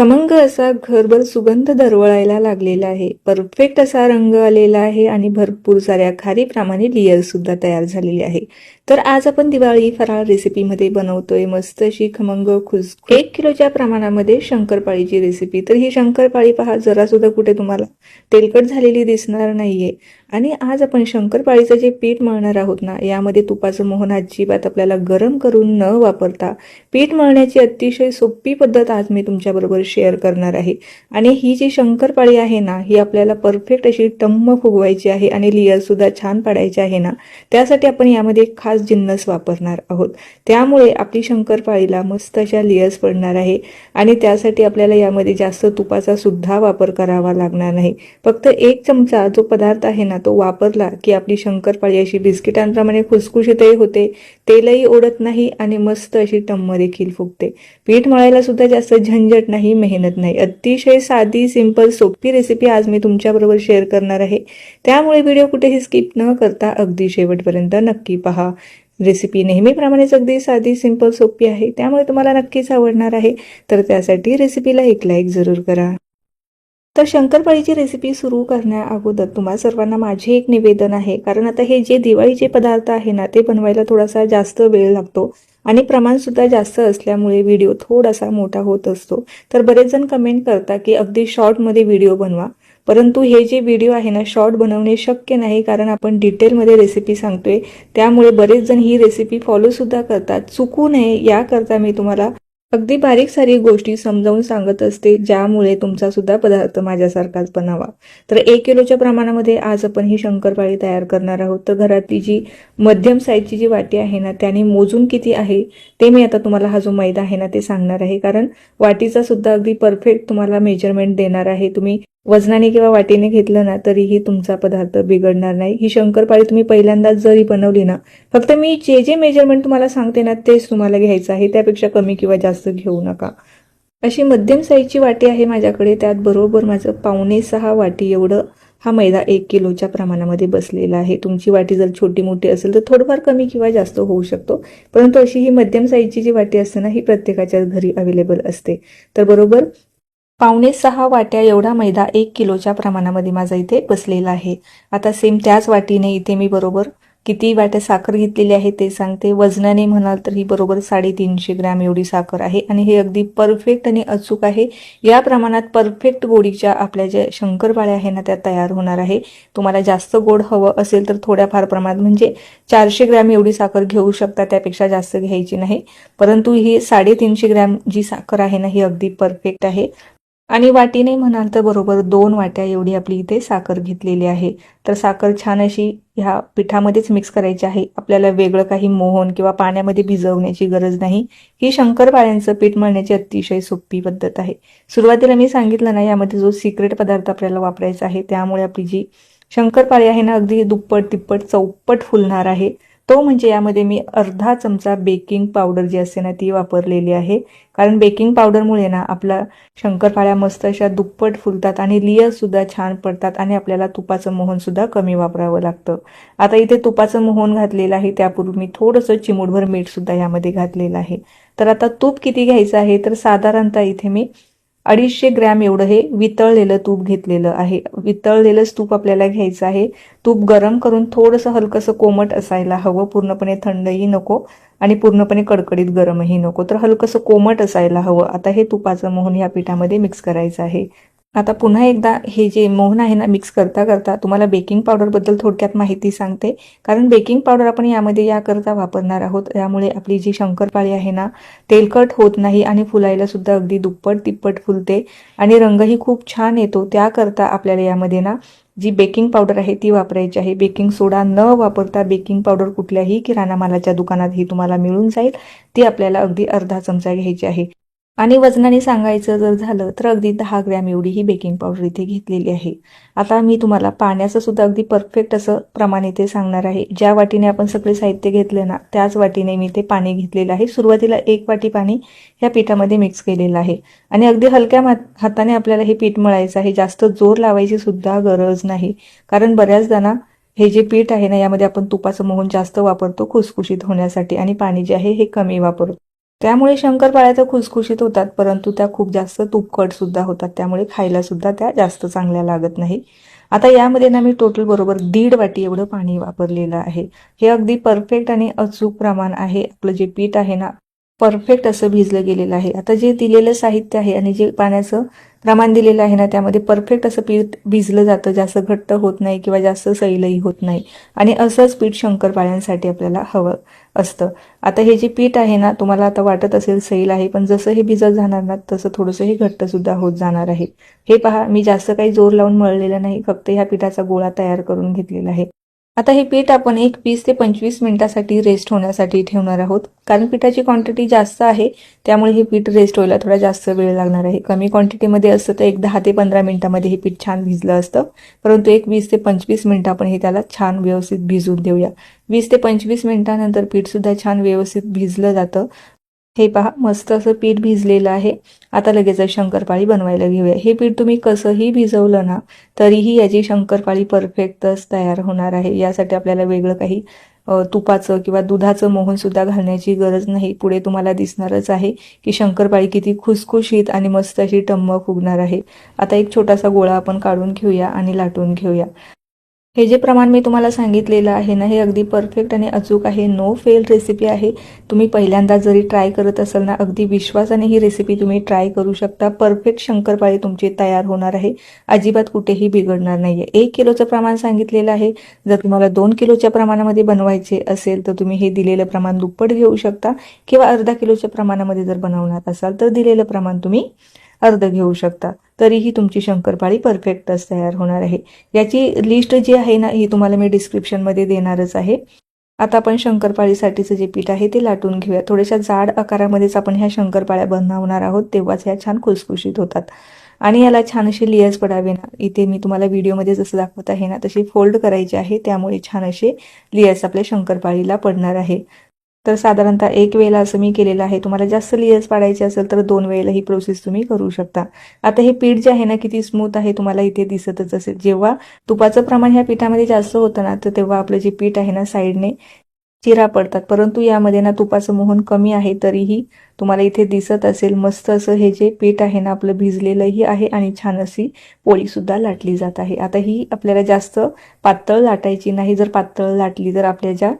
खमंग असा घरभर सुगंध दरवळायला लागलेला आहे. परफेक्ट असा रंग आलेला आहे आणि भरपूर साऱ्या खारीप्रमाणे लेयर सुद्धा तयार झालेली आहे. तर आज आपण दिवाळी फराळ रेसिपीमध्ये बनवतोय मस्त अशी खमंग खुस एक किलोच्या प्रमाणामध्ये शंकरपाळीची रेसिपी तर ही शंकरपाळी पहा जरा सुद्धा कुठे तुम्हाला तेलकट झालेली दिसणार नाहीये. आणि आज आपण शंकरपाळीचं जे पीठ मळणार आहोत ना यामध्ये तुपाचं मोहन अजिबात आपल्याला गरम करून न वापरता पीठ मळण्याची अतिशय सोपी पद्धत आज मी तुमच्याबरोबर शेअर करणार आहे. आणि ही जी शंकरपाळी आहे ना ही आपल्याला परफेक्ट अशी टम्म फुगवायची आहे आणि लेअर सुद्धा छान पाडायची आहे ना त्यासाठी आपण यामध्ये खास हाच जिन्नस वापरणार आहोत. त्यामुळे आपली शंकरपाळीला मस्त अशा लेयर्स पडणार आहे आणि त्यासाठी आपल्याला यामध्ये जास्त तुपाचा सुद्धा वापर करावा लागणार नाही. फक्त एक चमचा जो पदार्थ आहे ना तो वापरला की आपली शंकरपाळी अशी बिस्किटांप्रमाणे खुसखुशीतही होते तेलही ओढत नाही आणि मस्त अशी टम्म देखील फुगते. पीठ मळायला सुद्धा जास्त झंझट नाही मेहनत नाही. अतिशय साधी सिंपल सोपी रेसिपी आज मी तुमच्याबरोबर शेअर करणार आहे. त्यामुळे व्हिडिओ कुठेही स्किप न करता अगदी शेवटपर्यंत नक्की पहा. रेसिपी नेहमीप्रमाणेच अगदी साधी सिंपल सोपी आहे. त्यामुळे तुम्हाला नक्कीच आवडणार आहे. तर त्यासाठी रेसिपीला एक लाईक जरूर करा. तर शंकरपाळीची रेसिपी सुरू करण्या अगोदर तुम्हा सर्वांना माझे एक निवेदन आहे. कारण आता हे जे दिवाळीचे पदार्थ आहे ना ते बनवायला थोडासा जास्त वेळ लागतो. आणि प्रमाणसुद्धा जास्त असल्यामुळे व्हिडिओ थोडासा मोठा होत असतो. तर बरेच जण कमेंट करता की अगदी शॉर्टमध्ये व्हिडिओ बनवा. परंतु हे जे व्हिडिओ आहे ना शॉर्ट बनवणे शक्य नाही कारण आपण डिटेलमध्ये रेसिपी सांगतोय. त्यामुळे बरेच जण ही रेसिपी फॉलोसुद्धा करतात. चुकू नये याकरता मी तुम्हाला अगदी बारीक सारी गोष्टी समजावून सांगत असते ज्यामुळे तुमचा सुद्धा पदार्थ माझ्यासारखाच बनावा. तर एक किलोच्या प्रमाणामध्ये आज आपण ही शंकरपाळी तयार करणार आहोत. तर घरातली जी मध्यम साईजची जी वाटी आहे ना त्याने मोजून किती आहे ते मी आता तुम्हाला हा जो मैदा आहे ना ते सांगणार आहे. कारण वाटीचा सुद्धा अगदी परफेक्ट तुम्हाला मेजरमेंट देणार आहे. तुम्ही वजनाने किंवा वाटीने घेतलं ना तरीही तुमचा पदार्थ बिघडणार नाही. ही शंकरपाळी तुम्ही पहिल्यांदाच जरी बनवली ना फक्त मी जे जे मेजरमेंट तुम्हाला सांगते ना तेच तुम्हाला घ्यायचं आहे. त्यापेक्षा कमी किंवा जास्त घेऊ नका. अशी मध्यम साईजची वाटी आहे माझ्याकडे. त्यात बरोबर माझं पावणे सहा वाटी एवढं हा मैदा एक किलोच्या प्रमाणामध्ये बसलेला आहे. तुमची वाटी जर छोटी मोठी असेल तर थोडंफार कमी किंवा जास्त होऊ शकतो. परंतु अशी ही मध्यम साईजची जी वाटी असते ना ही प्रत्येकाच्या घरी अवेलेबल असते. तर बरोबर पावणे सहा वाट्या एवढा मैदा एक किलोच्या प्रमाणामध्ये माझा इथे बसलेला आहे. आता सेम त्याच वाटीने इथे मी बरोबर किती वाट्या साखर घेतलेली आहे ते सांगते. वजनाने म्हणाल तर ही बरोबर साडेतीनशे ग्रॅम एवढी साखर आहे आणि हे अगदी परफेक्ट आणि अचूक आहे. या प्रमाणात परफेक्ट गोडीच्या आपल्या ज्या शंकरपाळ्या आहे ना त्या तयार होणार आहे. तुम्हाला जास्त गोड हवं असेल तर थोड्याफार प्रमाणात म्हणजे चारशे ग्रॅम एवढी साखर घेऊ शकता त्यापेक्षा जास्त घ्यायची नाही. परंतु ही साडेतीनशे ग्रॅम जी साखर आहे ना ही अगदी परफेक्ट आहे. आणि वाटीने म्हणाल तर बरोबर दोन वाट्या एवढी आपली इथे साखर घेतलेली आहे. तर साखर छान अशी ह्या पिठामध्येच मिक्स करायची आहे. आपल्याला वेगळं काही मोहन किंवा पाण्यामध्ये भिजवण्याची गरज नाही. ही शंकरपाळ्यांचं पीठ मळण्याची अतिशय सोपी पद्धत आहे. सुरुवातीला मी सांगितलं ना यामध्ये जो सिक्रेट पदार्थ आपल्याला वापरायचा आहे त्यामुळे आपली जी शंकरपाळी आहे ना अगदी दुप्पट तिप्पट चौपट फुलणार आहे. तो म्हणजे यामध्ये मी अर्धा चमचा बेकिंग पावडर जी असते ना ती वापरलेली आहे. कारण बेकिंग पावडरमुळे ना आपला शंकरपाळ्या मस्त अशा दुप्पट फुलतात आणि लिअरसुद्धा छान पडतात आणि आपल्याला तुपाचं मोहनसुद्धा कमी वापरावं लागतं. आता इथे तुपाचं मोहन घातलेलं आहे त्यापूर्वी मी थोडंसं चिमूटभर मीठसुद्धा यामध्ये घातलेलं आहे. तर आता तूप किती घ्यायचं आहे तर साधारणतः इथे मी अडीचशे ग्रॅम एवढं हे वितळलेलं तूप घेतलेलं आहे. वितळलेलंच तूप आपल्याला घ्यायचं आहे. तूप गरम करून थोडंसं हलकंसं कोमट असायला हवं. पूर्णपणे थंडही नको आणि पूर्णपणे कडकडीत गरमही नको. तर हलकंसं कोमट असायला हवं. आता हे तुपाचं मोहन या पिठामध्ये मिक्स करायचं आहे. आता पुन्हा एकदा हे जे मोहन आहे ना मिक्स करता करता तुम्हाला बेकिंग पावडरबद्दल थोडक्यात माहिती सांगते. कारण बेकिंग पावडर आपण यामध्ये याकरता वापरणार आहोत. त्यामुळे आपली जी शंकरपाळी आहे ना तेलकट होत नाही आणि फुलायला सुद्धा अगदी दुप्पट तिप्पट फुलते आणि रंगही खूप छान येतो. त्याकरता आपल्याला यामध्ये ना जी बेकिंग पावडर आहे ती वापरायची आहे. बेकिंग सोडा न वापरता बेकिंग पावडर कुठल्याही किराणा मालाच्या दुकानात ही तुम्हाला मिळून जाईल. ती आपल्याला अगदी अर्धा चमचा घ्यायची आहे. आणि वजनाने सांगायचं जर झालं तर अगदी दहा ग्रॅम एवढी ही बेकिंग पावडर इथे घेतलेली आहे. आता मी तुम्हाला पाण्याचं सुद्धा अगदी परफेक्ट असं प्रमाण इथे सांगणार आहे. ज्या वाटीने आपण सगळे साहित्य घेतलं ना त्याच वाटीने मी ते पाणी घेतलेलं आहे. सुरुवातीला एक वाटी पाणी ह्या पिठामध्ये मिक्स केलेलं आहे. आणि अगदी हलक्या हाताने आपल्याला हे पीठ मळायचं आहे. जास्त जोर लावायची सुद्धा गरज नाही. कारण बऱ्याचदा ना हे जे पीठ आहे ना यामध्ये आपण तुपाचं मोहन जास्त वापरतो खुसखुशीत होण्यासाठी. आणि पाणी जे आहे हे कमी वापरतो. त्यामुळे शंकरपाळ्या तर खुसखुशीत होतात परंतु त्या खूप जास्त तुपकट सुद्धा होतात. त्यामुळे खायला सुद्धा त्या जास्त चांगल्या लागत नाही. आता यामध्ये ना मी टोटल बरोबर दीड वाटी एवढं पाणी वापरलेलं आहे. हे अगदी परफेक्ट आणि अचूक प्रमाण आहे. आपलं जे पीठ आहे ना परफेक्ट असं भिजलं गेलेलं आहे. आता जे दिलेलं साहित्य आहे आणि जे पाण्याचं प्रमाण दिलेलं आहे ना त्यामध्ये परफेक्ट असं पीठ भिजलं जातं. जास्त घट्ट होत नाही किंवा जास्त सैलही होत नाही. आणि असंच पीठ शंकरपाळ्यांसाठी आपल्याला हवं. असतं. आता हे जे पीठ आहे ना तुम्हाला आता वाटत असेल सैल आहे पण जसं हे भिजत जाणार ना तसं थोडंसं हे घट्ट सुद्धा होत जाणार आहे. हे पहा मी जास्त काही जोर लावून मळलेलं नाही फक्त ह्या पिठाचा गोळा तयार करून घेतलेला आहे. आता हे पीठ आपण एक वीस ते पंचवीस मिनिटासाठी रेस्ट होण्यासाठी ठेवणार आहोत. कारण पिठाची क्वांटिटी जास्त आहे त्यामुळे हे पीठ रेस्ट व्हायला थोडा जास्त वेळ लागणार आहे. कमी क्वांटिटीमध्ये असतं तर एक दहा ते पंधरा मिनिटामध्ये हे पीठ छान भिजलं असतं. परंतु एक वीस ते पंचवीस मिनिटं आपण हे त्याला छान व्यवस्थित भिजून देऊया. वीस ते पंचवीस मिनिटानंतर पीठसुद्धा छान व्यवस्थित भिजलं जातं. हे पहा मस्त असं पीठ भिजलेलं आहे. आता लगेच शंकरपाळी बनवायला घेऊया. हे पीठ तुम्ही कसंही भिजवलं ना तरीही याची शंकरपाळी परफेक्टच तयार होणार आहे. यासाठी आपल्याला वेगळं काही तुपाचं किंवा दुधाचं मोहनसुद्धा घालण्याची गरज नाही. पुढे तुम्हाला दिसणारच आहे की शंकरपाळी किती खुसखुशीत आणि मस्त अशी टम्म फुगणार आहे. आता एक छोटासा गोळा आपण काढून घेऊया आणि लाटून घेऊया. हे जे प्रमाण मी तुम्हाला सांगितलेलं आहे ना हे अगदी परफेक्ट आणि अचूक आहे. नो फेल रेसिपी आहे. तुम्ही पहिल्यांदा जरी ट्राय करत असाल ना अगदी विश्वासाने ही रेसिपी तुम्ही ट्राय करू शकता. परफेक्ट शंकरपाळी तुमची तयार होणार आहे. अजिबात कुठेही बिघडणार नाहीये. एक किलोचं प्रमाण सांगितलेलं आहे. जर तुम्हाला दोन किलोच्या प्रमाणामध्ये बनवायचे असेल तर तुम्ही हे दिलेलं प्रमाण दुप्पट घेऊ शकता. किंवा अर्धा किलोच्या प्रमाणामध्ये जर बनवणार असाल तर दिलेलं प्रमाण तुम्ही अर्ध घेऊ शकता. तरीही तुमची शंकरपाळी परफेक्टच तयार होणार आहे. याची लिस्ट जी आहे ना ही तुम्हाला मी डिस्क्रिप्शनमध्ये देणारच आहे. आता आपण शंकरपाळीसाठीचं जे पीठ आहे ते लाटून घेऊया. थोड्याशा जाड आकारामध्येच आपण ह्या शंकरपाळ्या बनवणार आहोत तेव्हाच ह्या छान खुसखुशीत होतात. आणि याला छान असे लेयर्स पडावे ना. इथे मी तुम्हाला व्हिडिओमध्ये जसं दाखवत आहे ना तशी फोल्ड करायची आहे त्यामुळे छान असे लेयर्स आपल्या शंकरपाळीला पडणार आहे. तर साधारणतः एक वेळेला असं मी केलेलं आहे. तुम्हाला जास्त लेयर्स पाडायचे असेल तर दोन वेळेला ही प्रोसेस तुम्ही करू शकता. आता हे पीठ जे आहे ना किती स्मूथ आहे तुम्हाला इथे दिसतच असेल. जेव्हा तुपाचं प्रमाण ह्या पिठामध्ये जास्त होतं ना तर तेव्हा आपलं जे पीठ आहे ना साईडने चिरा पडतात. परंतु यामध्ये ना तुपाचं मोहन कमी आहे तरीही तुम्हाला इथे दिसत असेल. मस्त असं हे जे पीठ आहे ना आपलं भिजलेलंही आहे आणि छान अशी पोळीसुद्धा लाटली जात आहे. आता ही आपल्याला जास्त पातळ लाटायची नाही. जर पातळ लाटली तर आपल्या ज्या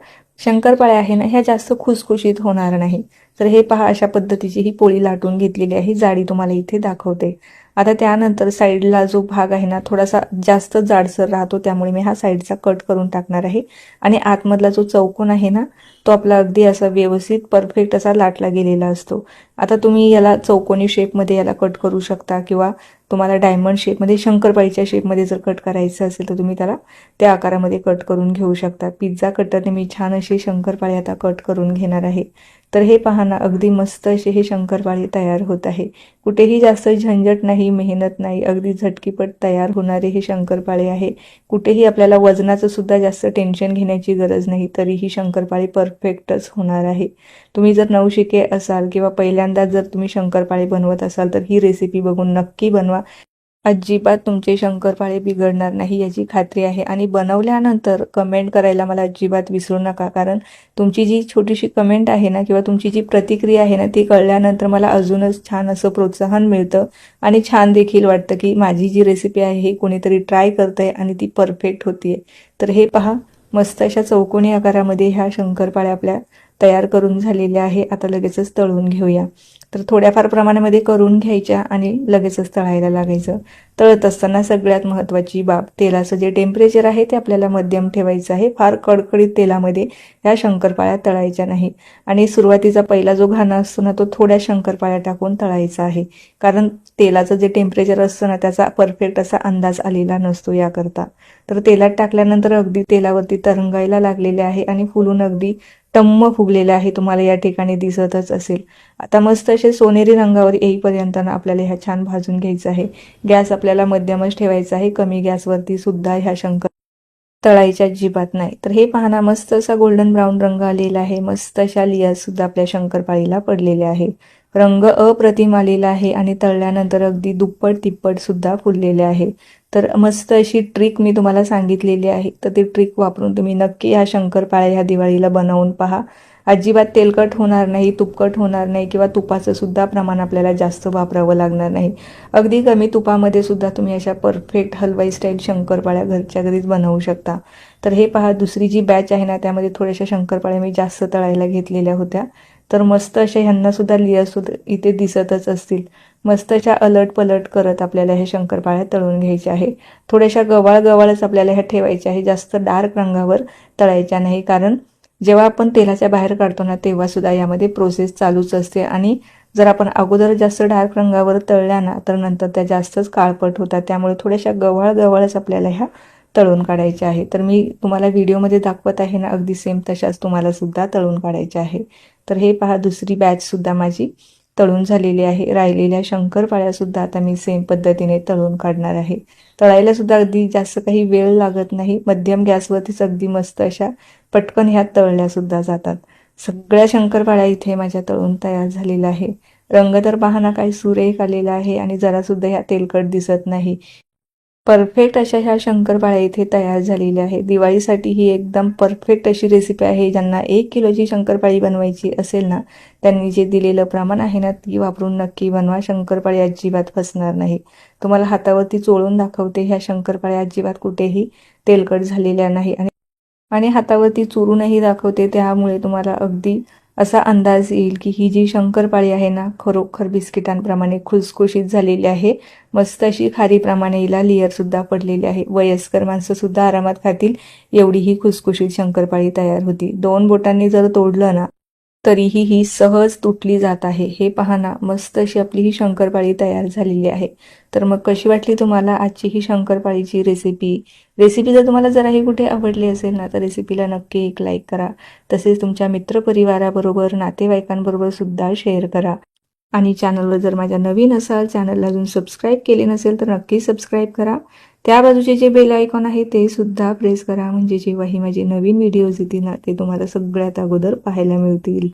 शंकरपाळ्या आहे ना ह्या जास्त खुसखुशीत होणार नाही. तर हे पहा अशा पद्धतीची ही पोळी लाटून घेतलेली आहे. जाडी तुम्हाला इथे दाखवते. आता त्यानंतर साईडला जो भाग आहे ना थोडासा जास्त जाडसर राहतो त्यामुळे मी हा साईडचा कट करून टाकणार आहे. आणि आतमधला जो चौकोन आहे ना तो आपला अगदी असा व्यवस्थित परफेक्ट असा लाटला गेलेला असतो. आता तुम्ही याला चौकोनी शेपमध्ये याला कट करू शकता किंवा तुम्हाला डायमंड शेपमध्ये शंकरपाळीच्या शेपमध्ये जर कट करायचं असेल तर तुम्ही त्याला त्या आकारामध्ये कट करून घेऊ शकता. पिझ्झा कटरने मी छान अशी शंकरपाळी आता कट करून घेणार आहे. तर हे पाहना अगदी मस्त असे हे शंकरपाळी तयार होत आहे. कुठेही जास्त झंझट नाही मेहनत नाही अगदी झटकीपट तयार होणारे हे शंकरपाळे आहे. कुठेही आपल्याला वजनाचं सुद्धा जास्त टेन्शन घेण्याची गरज नाही तरीही शंकरपाळे परफेक्टच होणार आहे. तुम्ही जर नवशिके असाल किंवा पहिल्यांदा जर तुम्ही शंकरपाळे बनवत असाल तर ही रेसिपी बघून नक्की बनवा. अजिबात तुमचे शंकरपाळे बिघडणार नाही याची खात्री आहे. आणि बनवल्यानंतर कमेंट करायला मला अजिबात विसरू नका. कारण तुमची जी छोटीशी कमेंट आहे ना किंवा तुमची जी प्रतिक्रिया आहे ना ती कळल्यानंतर मला अजूनच छान असं प्रोत्साहन मिळतं. आणि छान देखील वाटतं की माझी जी रेसिपी आहे ही कोणीतरी ट्राय करतंय आणि ती परफेक्ट होतीये. तर हे पहा मस्त अशा चौकोनी आकारामध्ये ह्या शंकरपाळ्या आपल्या तयार करून झालेल्या आहे. आता लगेचच तळून घेऊया. तर थोड्याफार प्रमाणामध्ये करून घ्यायच्या आणि लगेचच तळायला लागायचं. तळत असताना सगळ्यात महत्त्वाची बाब तेलाचं जे टेम्परेचर आहे ते आपल्याला मध्यम ठेवायचं आहे. फार कडकडीत तेलामध्ये ह्या शंकरपाळ्या तळायच्या नाही आणि सुरुवातीचा पहिला जो घाणा असतो ना तो थोड्या शंकरपाळ्या टाकून तळायचा आहे. कारण तेलाचं जे टेम्परेचर असतं ना त्याचा परफेक्ट असा अंदाज आलेला नसतो याकरता. तर तेलात टाकल्यानंतर अगदी तेलावरती तरंगायला लागलेले आहे आणि फुलून अगदी टम्म फुगलेले आहे. तुम्हाला या ठिकाणी दिसतच असेल. आता मस्त असे सोनेरी रंगावर येईपर्यंत आपल्याला ह्या छान भाजून घ्यायचं आहे. गॅस आपल्याला मध्यमच ठेवायचा आहे. कमी गॅसवरती सुद्धा ह्या शंकर तळायच्या अजिबात नाही. तर हे पाहना मस्त असा गोल्डन ब्राऊन रंग आलेला आहे. मस्त अशा लिया सुद्धा आपल्या शंकरपाळीला पडलेल्या आहे. रंग अप्रतिम आलेला आहे आणि तळल्यानंतर अगदी दुप्पट तिप्पट सुद्धा फुललेले आहे. तर मस्त अशी ट्रिक मी तुम्हाला सांगितलेली आहे. तर ती ट्रिक वापरून तुम्ही नक्की ह्या शंकरपाळ्या ह्या दिवाळीला बनवून पहा. अजिबात तेलकट होणार नाही तुपकट होणार नाही किंवा तुपाचं सुद्धा प्रमाण आपल्याला जास्त वापरावं लागणार नाही. अगदी कमी तुपामध्ये सुद्धा तुम्ही अशा परफेक्ट हलवाई स्टाईल शंकरपाळ्या घरच्या घरीच बनवू शकता. तर हे पहा दुसरी जी बॅच आहे ना त्यामध्ये थोड्याशा शंकरपाळ्या मी जास्त तळायला घेतलेल्या होत्या. तर मस्त अशा ह्यांना सुद्धा लेयर सुद्धा इथे दिसतच असतील. मस्तशा अलट पलट करत आपल्याला हे शंकरपाळ्या तळून घ्यायचे आहे. थोड्याशा गवाळ गवाळच आपल्याला ह्या ठेवायच्या आहे. जास्त डार्क रंगावर तळायच्या नाही. कारण जेव्हा आपण तेलाच्या बाहेर काढतो ना तेव्हा सुद्धा यामध्ये प्रोसेस चालूच असते. आणि जर आपण अगोदर जास्त डार्क रंगावर तळल्या ना तर नंतर त्या जास्तच काळपट होतात. त्यामुळे थोड्याशा गव्हाळ गव्हाळच आपल्याला ह्या तळून काढायच्या आहे. तर मी तुम्हाला व्हिडिओमध्ये दाखवत आहे ना अगदी सेम तशाच तुम्हाला सुद्धा तळून काढायच्या आहे. तर हे पहा दुसरी बॅच सुद्धा माझी. तळून झालेली आहे. राहिलेल्या शंकरपाळ्या सुद्धा आता मी सेम पद्धतीने तळून काढणार आहे. तळायला सुद्धा अगदी जास्त काही वेळ लागत नाही. मध्यम गॅसवरतीच अगदी मस्त अशा पटकन ह्या तळल्या सुद्धा जातात. सगळ्या शंकरपाळ्या इथे माझ्या तळून तयार झालेल्या आहे. रंग तर पाहना काही सुरेख आलेला आहे आणि जरा सुद्धा ह्या तेलकट दिसत नाही. परफेक्ट अशा ह्या शंकरपाळ्या इथे तयार झालेल्या आहे दिवाळीसाठी ही एकदम परफेक्ट अशी रेसिपी आहे. ज्यांना एक किलोची शंकरपाळी बनवायची असेल ना त्यांनी जे दिलेलं प्रमाण आहे ना ती वापरून नक्की बनवा. शंकरपाळी अजिबात फसणार नाही. तुम्हाला हातावरती चोळून दाखवते ह्या शंकरपाळ्या अजिबात कुठेही तेलकट झालेल्या नाही. आणि आणि हातावरती चुरूनही दाखवते. त्यामुळे तुम्हाला अगदी असा अंदाज येईल की ही जी शंकरपाळी आहे ना खरोखर बिस्किटांप्रमाणे खुसखुशीत झालेली आहे. मस्त अशी खारीप्रमाणे हिला लेअरसुद्धा पडलेली आहे. वयस्कर माणसंसुद्धा आरामात खातील एवढी ही खुसखुशीत शंकरपाळी तयार होती. दोन बोटांनी जर तोडलं ना तरीही ही सहज तुटली जात आहे. हे पहा ना मस्त अशी आपली ही शंकरपाळी तयार झालेली आहे. तर मग कशी वाटली तुम्हाला आजची ही शंकरपाळीची रेसिपी रेसिपी जर तुम्हाला जराही कुठे आवडली असेल ना तर रेसिपीला नक्की एक लाईक करा. तसेच तुमच्या मित्रपरिवाराबरोबर नातेवाईकांबरोबर सुद्धा शेअर करा. आणि चॅनलवर जर माझ्या नवीन असाल चॅनलला अजून सबस्क्राईब केले नसेल तर नक्की सबस्क्राईब करा. त्या बाजूचे जे बेल आयकॉन आहे ते सुद्धा प्रेस करा. म्हणजे जेव्हाही माझे नवीन व्हिडिओज येतील ना ते तुम्हाला सगळ्यात अगोदर पाहायला मिळतील.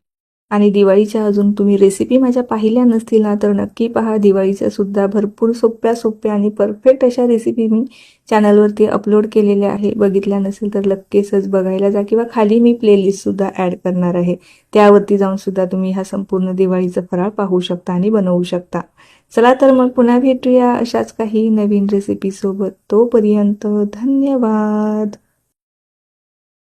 आणि दिवाळीच्या अजून तुम्ही रेसिपी माझ्या पाहिल्या नसतील ना तर नक्की पहा. दिवाळीच्या सुद्धा भरपूर सोप्या सोप्या आणि परफेक्ट अशा रेसिपी मी चॅनलवरती अपलोड केलेल्या आहे. बघितल्या नसेल तर नक्कीच बघायला जा किंवा खाली मी प्लेलिस्टसुद्धा ॲड करणार आहे. त्यावरती जाऊन सुद्धा तुम्ही हा संपूर्ण दिवाळीचा फराळ पाहू शकता आणि बनवू शकता. चला तर मग पुन्हा भेटूया अशाच काही नवीन रेसिपीसोबत तोपर्यंत धन्यवाद.